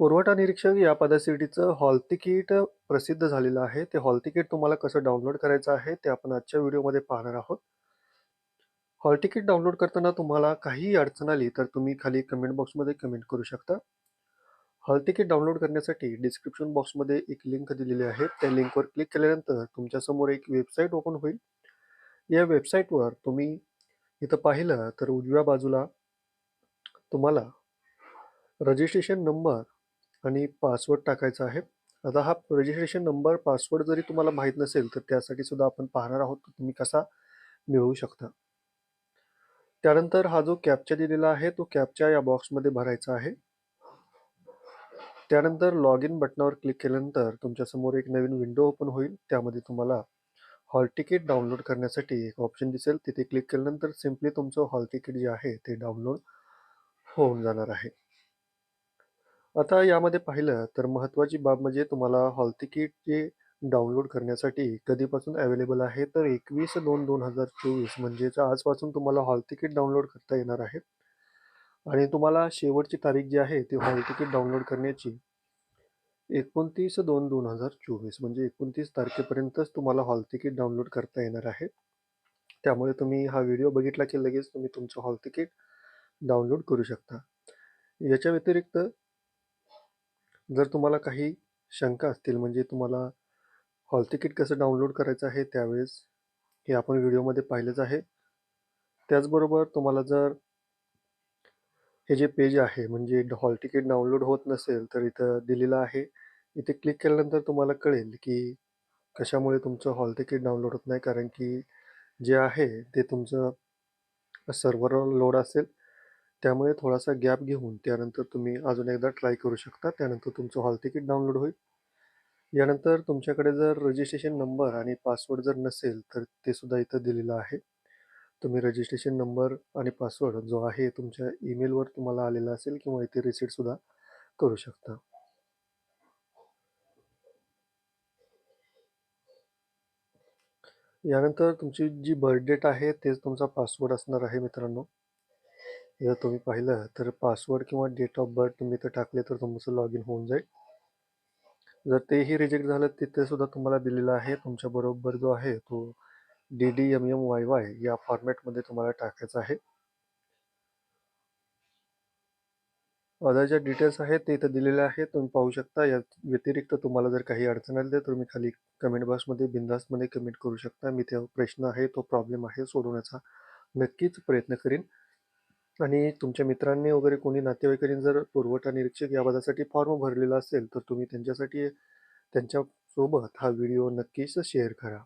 पुरवठा निरीक्षक या पदासाठीचं हॉल तिकीट प्रसिद्ध झालेलं आहे. ते हॉल तिकीट तुम्हाला कसं डाउनलोड करायचं आहे, ते आपण आजच्या व्हिडिओमध्ये पाहणार आहोत. हॉल तिकीट डाउनलोड करताना तुम्हाला काहीही अडचण आली, तर तुम्ही खाली कमेंट बॉक्समध्ये कमेंट करू शकता. हॉल तिकीट डाउनलोड करण्यासाठी डिस्क्रिप्शन बॉक्समध्ये एक लिंक दिलेली आहे. त्या लिंकवर क्लिक केल्यानंतर तुमच्यासमोर एक वेबसाईट ओपन होईल. या वेबसाईटवर तुम्ही इथं पाहिलं तर उजव्या बाजूला तुम्हाला रजिस्ट्रेशन नंबर आणि पासवर्ड टाकायचा आहे. आता हा रजिस्ट्रेशन नंबर, पासवर्ड जरी तुम्हाला माहीत नसेल, तर त्यासाठी सुद्धा आपण पाहणार आहोत, तुम्ही कसा मिळवू शकता. त्यानंतर हा जो कॅपचा दिलेला आहे, तो कॅपच्या या बॉक्समध्ये भरायचा आहे. त्यानंतर लॉग इन बटनावर क्लिक केल्यानंतर तुमच्यासमोर एक नवीन विंडो ओपन होईल. त्यामध्ये तुम्हाला हॉल तिकीट डाउनलोड करण्यासाठी एक ऑप्शन दिसेल. तिथे क्लिक केल्यानंतर सिम्पली तुमचं हॉल तिकीट जे आहे, ते डाउनलोड होऊन जाणार आहे. आता यामध्ये पाहिलं तर महत्त्वाची बाब म्हणजे तुम्हाला हॉल तिकीट जे डाउनलोड करण्यासाठी कधीपासून अवेलेबल आहे, तर 21/2/2024 म्हणजेच आजपासून तुम्हाला हॉल तिकीट डाउनलोड करता येणार आहे. आणि तुम्हाला शेवटची तारीख जी आहे, ती हॉल तिकीट डाउनलोड करण्याची 29/2/2024 म्हणजे 29 तारखेपर्यंतच तुम्हाला हॉल तिकीट डाउनलोड करता येणार आहे. त्यामुळे तुम्ही हा व्हिडिओ बघितला की लगेच तुम्ही तुमचं हॉल तिकीट डाउनलोड करू शकता. याच्या व्यतिरिक्त जर तुम्हाला काही शंका असतील, म्हणजे तुम्हाला हॉल तिकीट कसं डाउनलोड करायचं आहे, त्यावेळेस हे आपण व्हिडिओमध्ये पाहिलंच आहे. त्याचबरोबर तुम्हाला जर हे जे पेज आहे, म्हणजे हॉल तिकीट डाउनलोड होत नसेल, तर इथं दिलेलं आहे. इथे क्लिक केल्यानंतर तुम्हाला कळेल की कशामुळे तुमचं हॉल तिकीट डाउनलोड होत नाही. कारण की जे आहे, ते तुमचं सर्व्हर लोड असेल. त्यामुळे थोडासा गॅप घेऊन त्यानंतर तुम्ही अजून एकदा ट्राय करू शकता. त्यानंतर तुमचं हॉल तिकीट डाउनलोड होईल. यानंतर तुमच्याकडे जर रजिस्ट्रेशन नंबर आणि पासवर्ड जर नसेल, तर ते सुद्धा इथं दिलेलं आहे. तुम्ही रजिस्ट्रेशन नंबर आणि पासवर्ड जो आहे, तुमच्या ईमेलवर तुम्हाला आलेला असेल किंवा इथे रिसीटसुद्धा करू शकता. यानंतर तुमची जी बर्थ डेट आहे, तेच तुमचा पासवर्ड असणार आहे मित्रांनो. जर तुम्ही पाहिलं तर पासवर्ड किंवा डेट ऑफ बर्थ तुम्ही इथं टाकले, तर तुमचं लॉग इन होऊन जाईल. जर तेही रिजेक्ट झालं, तिथे सुद्धा तुम्हाला दिलेलं आहे. तुमच्याबरोबर जो आहे, तो डी-डी-एम-एम-वाय-वाय या फॉर्मॅटमध्ये तुम्हाला टाकायचा आहे. अदर ज्या डिटेल्स आहेत, ते इथं दिलेले आहेत. तुम्ही पाहू शकता. या व्यतिरिक्त तुम्हाला जर काही अडचण आली, तर तुम्ही खाली कमेंट बॉक्समध्ये बिनधास्तपणे कमेंट करू शकता. मी तो प्रश्न आहे, तो प्रॉब्लेम आहे, सोडवण्याचा नक्कीच प्रयत्न करीन. आणि तुमच्या मित्रांनी वगैरे कोणी नातेवाईकांनी जर पुरवठा निरीक्षक या पदासाठी फॉर्म भरलेला असेल, तर तुम्ही त्यांच्यासाठी त्यांच्यासोबत हा व्हिडिओ नक्कीच शेअर करा.